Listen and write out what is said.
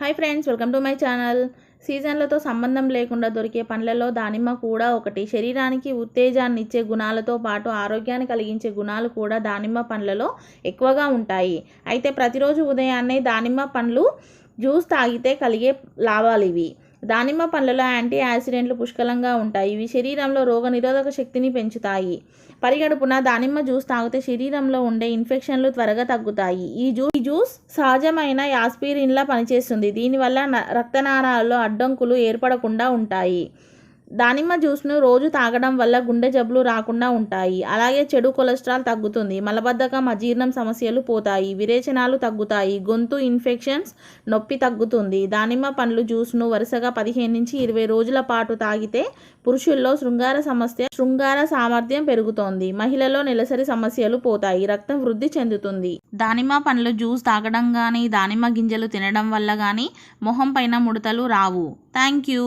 Hi friends welcome to my channel. సీజన్లతో సంబంధం లేకుండా దొరికే పండ్లలో దానిమ్మ కూడా ఒకటి. శరీరానికి ఉత్తేజాన్ని ఇచ్చే గుణాలతో పాటు ఆరోగ్యాన్ని కలిగించే గుణాలు కూడా దానిమ్మ పండ్లలో ఎక్కువగా ఉంటాయి. అయితే ప్రతిరోజు ఉదయాన్నే దానిమ్మ పండ్లు జ్యూస్ తాగితే కలిగే లాభాలు ఇవి దానిమ్మ పండ్లలో యాంటీ ఆక్సిడెంట్లు పుష్కలంగా ఉంటాయి. ఇవి శరీరంలో రోగనిరోధక శక్తిని పెంచుతాయి. పరిగడుపున దానిమ్మ జ్యూస్ తాగితే శరీరంలో ఉండే ఇన్ఫెక్షన్లు త్వరగా తగ్గుతాయి. ఈ జ్యూస్ ఈ జ్యూస్ సహజమైన యాస్పిరిన్లా పనిచేస్తుంది. దీనివల్ల న- రక్తనాళాల్లో అడ్డంకులు ఏర్పడకుండా ఉంటాయి. దానిమ్మ జ్యూస్ను రోజు తాగడం వల్ల గుండె జబ్బులు రాకుండా ఉంటాయి. అలాగే చెడు కొలెస్ట్రాల్ తగ్గుతుంది. మలబద్ధకం అజీర్ణం సమస్యలు పోతాయి. విరేచనాలు తగ్గుతాయి. గొంతు ఇన్ఫెక్షన్స్ నొప్పి తగ్గుతుంది. దానిమ్మ పండ్లు జ్యూస్ను వరుసగా పదిహేను నుంచి ఇరవై రోజుల పాటు తాగితే పురుషుల్లో శృంగార సమస్య శృంగార సామర్థ్యం పెరుగుతోంది. మహిళలో నెలసరి సమస్యలు పోతాయి. రక్తం వృద్ధి చెందుతుంది. దానిమ్మ పండ్లు జ్యూస్ తాగడం కానీ దానిమ్మ గింజలు తినడం వల్ల కానీ మొహం పైన ముడతలు రావు. Thank you.